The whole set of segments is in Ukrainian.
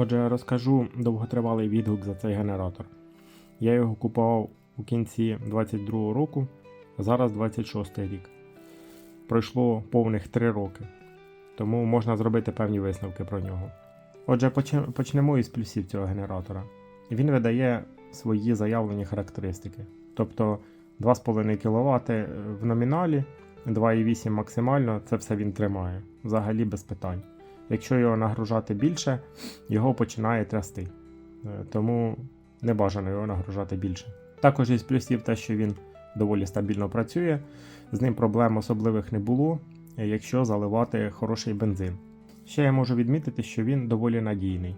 Отже, розкажу довготривалий відгук за цей генератор. Я його купував у кінці 22 року, зараз 26 рік. Пройшло повних 3 роки, тому можна зробити певні висновки про нього. Отже, почнемо із плюсів цього генератора. Він видає свої заявлені характеристики, тобто 2,5 кВт в номіналі, 2,8 максимально, це все він тримає, взагалі без питань. Якщо його нагружати більше, його починає трясти. Е, Тому не бажано його нагружати більше. Також із плюсів те, що він доволі стабільно працює, з ним проблем особливих не було, якщо заливати хороший бензин. Ще я можу відмітити, що він доволі надійний.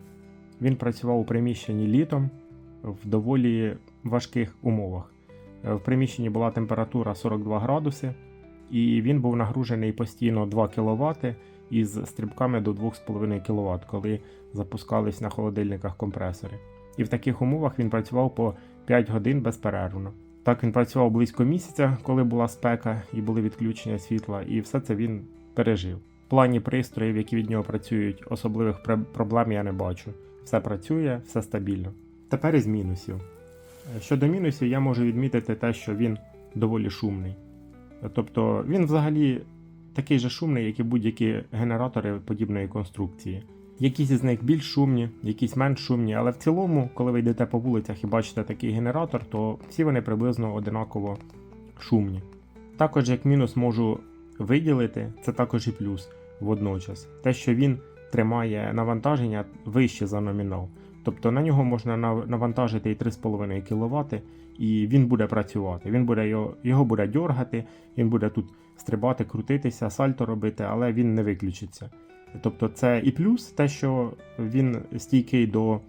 Він працював у приміщенні літом в доволі важких умовах. Е, В приміщенні була температура 42 градуси, і він був нагружений постійно 2 кВт із стрибками до 2,5 кВт, коли запускались на холодильниках компресори. І в таких умовах він працював по 5 годин безперервно. Так він працював близько місяця, коли була спека і були відключення світла, і все це він пережив. В плані пристроїв, які від нього працюють, особливих проблем я не бачу. Все працює, все стабільно. Тепер із мінусів. Щодо мінусів, я можу відмітити те, що він доволі шумний. Тобто він взагалі такий же шумний, як і будь-які генератори подібної конструкції. Якісь із них більш шумні, якісь менш шумні, але в цілому, коли ви йдете по вулицях і бачите такий генератор, то всі вони приблизно одинаково шумні. Також як мінус можу виділити, це також і плюс водночас. Те, що він тримає навантаження вище за номінал. Тобто на нього можна навантажити і 3,5 кВт, і він буде працювати. Він буде його, його буде дьоргати, він буде тут стрибати, крутитися, сальто робити, але він не виключиться. Тобто це і плюс, те, що він стійкий до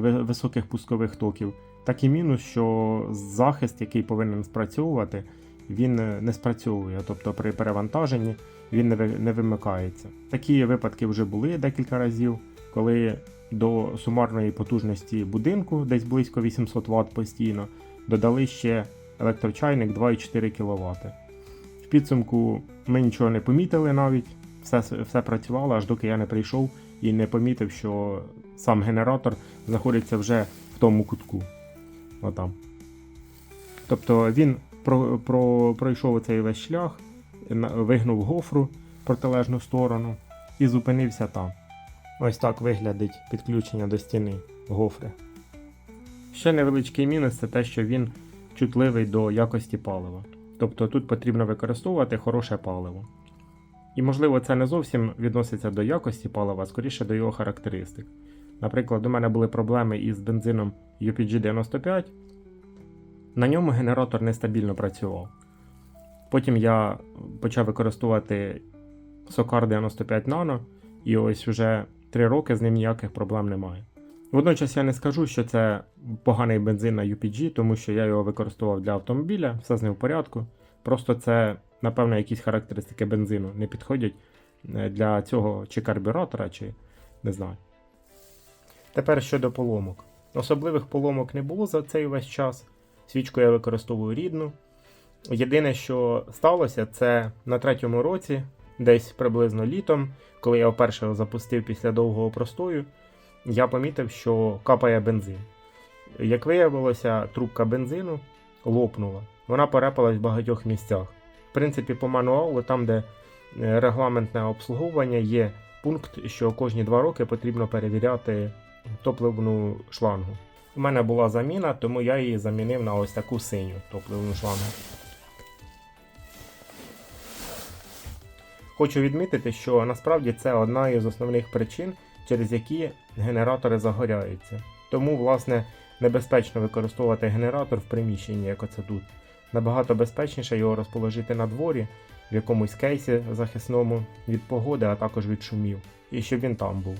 високих пускових токів, так і мінус, що захист, який повинен спрацьовувати, він не спрацьовує. Тобто при перевантаженні він не вимикається. Такі випадки вже були декілька разів, коли до сумарної потужності будинку, десь близько 800 Вт постійно, додали ще електрочайник 2,4 кВт. В підсумку ми нічого не помітили навіть, все, все працювало, аж доки я не прийшов і не помітив, що сам генератор знаходиться вже в тому кутку. Отам. Тобто він про, про, пройшов цей весь шлях, вигнув гофру протилежну сторону і зупинився там. Ось так виглядить підключення до стіни гофри. Ще невеличкий мінус це те, що він чутливий до якості палива. Тобто тут потрібно використовувати хороше паливо. І можливо це не зовсім відноситься до якості палива, а скоріше до його характеристик. Наприклад, у мене були проблеми із бензином UPG 95. На ньому генератор нестабільно працював. Потім я почав використовувати Socar 95 Nano, і ось вже 3 роки з ним ніяких проблем немає. Водночас я не скажу, що це поганий бензин на UPG, тому що я його використовував для автомобіля, все з ним в порядку. Просто це, напевно, якісь характеристики бензину не підходять е, для цього чи карбюратора, чи не знаю. Тепер щодо поломок. Особливих поломок не було за цей весь час. Свічку я використовую рідну. Єдине, що сталося, це на третьому році, десь приблизно літом, коли я вперше запустив після довгого простою, я помітив, що капає бензин. Як виявилося, трубка бензину лопнула. Вона порепалась в багатьох місцях. В принципі, по мануалу, там, де е, регламентне обслуговування, є пункт, що кожні два роки потрібно перевіряти топливну шлангу. У мене була заміна, тому я її замінив на ось таку синю топливну шлангу. Хочу відмітити, що насправді це одна із основних причин, через які генератори загоряються. Тому, власне, небезпечно використовувати генератор в приміщенні, як оце тут. Набагато безпечніше його розположити на дворі, в якомусь кейсі захисному від погоди, а також від шумів, і щоб він там був.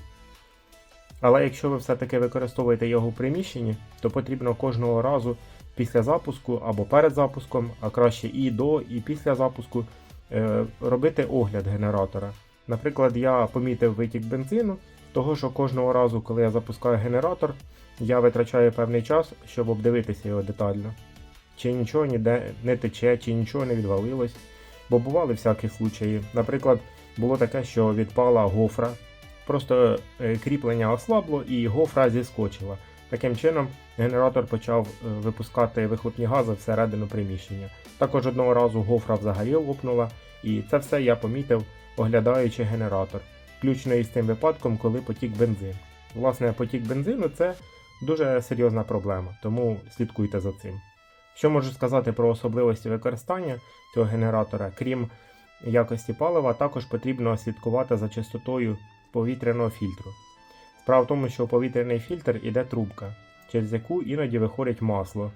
Але якщо ви все-таки використовуєте його в приміщенні, то потрібно кожного разу після запуску або перед запуском, а краще і до, і після запуску е, робити огляд генератора. Наприклад, я помітив витік бензину, того що кожного разу, коли я запускаю генератор, я витрачаю певний час, щоб обдивитися його детально. Чи нічого ніде не тече, чи нічого не відвалилось. Бо бували всякі случаї. Наприклад, було таке, що відпала гофра Просто е, кріплення ослабло і гофра зіскочила. Таким чином, генератор почав е, випускати вихлопні гази всередину приміщення. Також одного разу гофра взагалі лопнула, і це все я помітив, оглядаючи генератор, включно із тим випадком, коли потік бензин. Власне, потік бензину це дуже серйозна проблема, тому слідкуйте за цим. Що можу сказати про особливості використання цього генератора, крім якості палива, також потрібно слідкувати за чистотою повітряного фільтру. Справа в тому, що у повітряний фільтр іде трубка, через яку іноді виходить масло.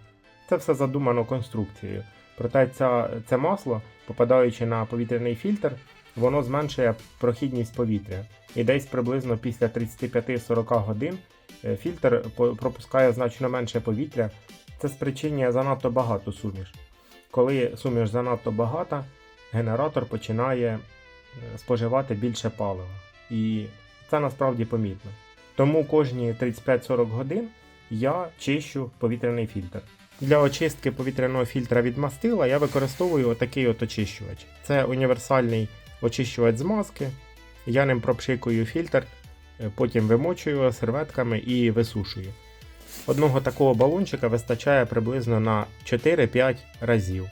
Це все задумано конструкцією. Проте ця, це масло, попадаючи на повітряний фільтр, воно зменшує прохідність повітря. І десь приблизно після 35-40 годин е, фільтр пропускає значно менше повітря. Це спричинює занадто багато суміш. Коли суміш занадто багата, генератор починає е, споживати більше палива. І це насправді помітно. Тому кожні 35-40 годин я чищу повітряний фільтр. Для очистки повітряного фільтра від мастила я використовую отакий от очищувач. Це універсальний очищувач змазки. Я ним пропшикую фільтр, е, потім вимочую серветками і висушую. Одного такого балончика вистачає приблизно на 4-5 разів.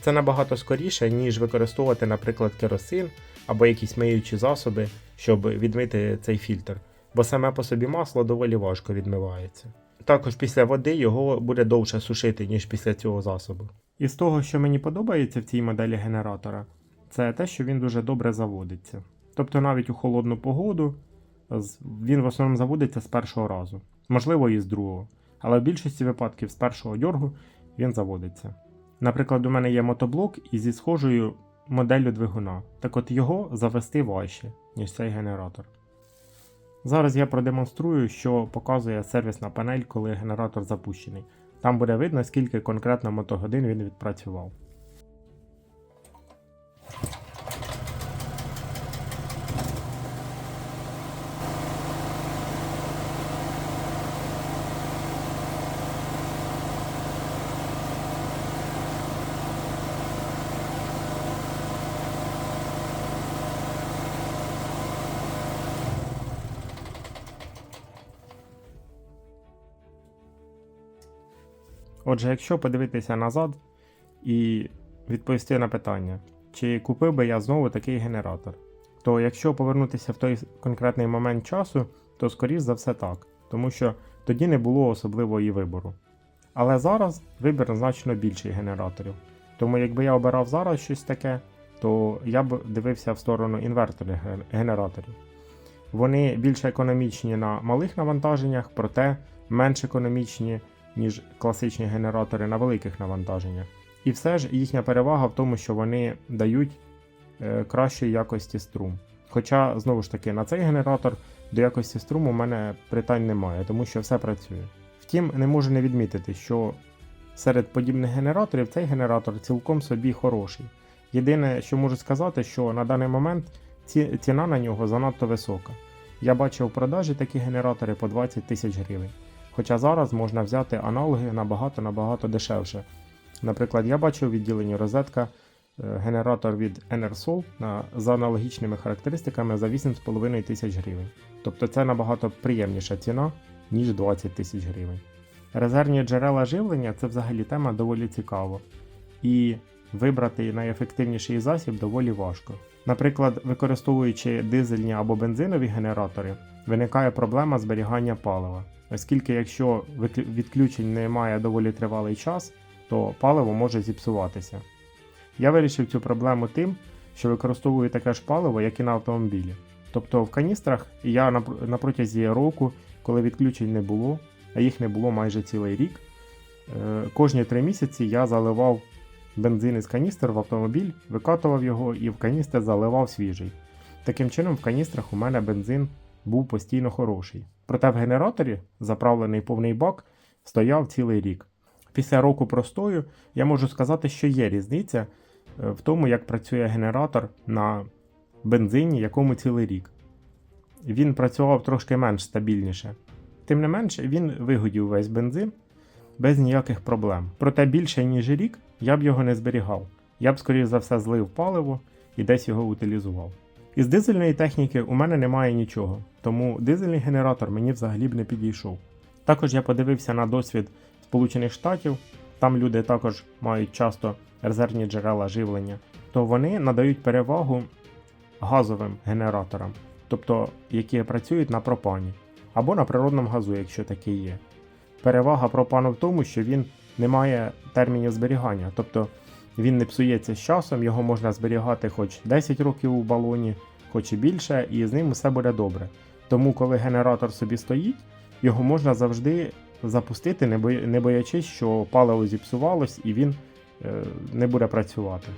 Це набагато скоріше, ніж використовувати, наприклад, керосин або якісь миючі засоби, щоб відмити цей фільтр, бо саме по собі масло доволі важко відмивається. Також після води його буде довше сушити, ніж після цього засобу. І з того, що мені подобається в цій моделі генератора, це те, що він дуже добре заводиться. Тобто навіть у холодну погоду він в основному заводиться з першого разу, можливо, і з другого. Але в більшості випадків з першого дьоргу він заводиться. Наприклад, у мене є мотоблок із зі схожою моделлю двигуна. Так от його завести важче, ніж цей генератор. Зараз я продемонструю, що показує сервісна панель, коли генератор запущений. Там буде видно, скільки конкретно мотогодин він відпрацював. Отже, якщо подивитися назад і відповісти на питання, чи купив би я знову такий генератор, то якщо повернутися в той конкретний момент часу, то скоріш за все так, тому що тоді не було особливого і вибору. Але зараз вибір значно більший генераторів. Тому якби я обирав зараз щось таке, то я б дивився в сторону інверторних генераторів. Вони більш економічні на малих навантаженнях, проте менш економічні ніж класичні генератори на великих навантаженнях. І все ж їхня перевага в тому, що вони дають е, кращої якості струм. Хоча, знову ж таки, на цей генератор до якості струму в мене питань немає, тому що все працює. Втім, не можу не відмітити, що серед подібних генераторів цей генератор цілком собі хороший. Єдине, що можу сказати, що на даний момент ці, ціна на нього занадто висока. Я бачив в продажі такі генератори по 20 тисяч гривень. Хоча зараз можна взяти аналоги набагато-набагато дешевше. Наприклад, я бачив у відділенні розетка е, генератор від Enersol за аналогічними характеристиками за 8,5 тисяч гривень. Тобто це набагато приємніша ціна, ніж 20 тисяч гривень. Резервні джерела живлення це взагалі тема доволі цікава. І вибрати найефективніший засіб доволі важко. Наприклад, використовуючи дизельні або бензинові генератори, виникає проблема зберігання палива. Оскільки якщо відключень немає доволі тривалий час, то паливо може зіпсуватися. Я вирішив цю проблему тим, що використовую таке ж паливо, як і на автомобілі. Тобто в каністрах я на, протязі року, коли відключень не було, а їх не було майже цілий рік, е, кожні три місяці я заливав бензин із каністр в автомобіль, викатував його і в каністр заливав свіжий. Таким чином, в каністрах у мене бензин був постійно хороший. Проте в генераторі, заправлений повний бак, стояв цілий рік. Після року простою я можу сказати, що є різниця е, в тому, як працює генератор на бензині, якому цілий рік. Він працював трошки менш стабільніше. Тим не менш, він вигодів весь бензин без ніяких проблем. Проте більше, ніж рік, я б його не зберігав. Я б, скоріш за все, злив паливо і десь його утилізував. Із дизельної техніки у мене немає нічого, тому дизельний генератор мені взагалі б не підійшов. Також я подивився на досвід Сполучених Штатів, там люди також мають часто резервні джерела живлення, то вони надають перевагу газовим генераторам, тобто які працюють на пропані або на природному газу, якщо такий є. Перевага пропану в тому, що він не має термінів зберігання, тобто він не псується з часом, його можна зберігати хоч 10 років у балоні, хоч і більше, і з ним все буде добре. Тому, коли генератор собі стоїть, його можна завжди запустити, не боячись, що паливо зіпсувалось і він е, не буде працювати.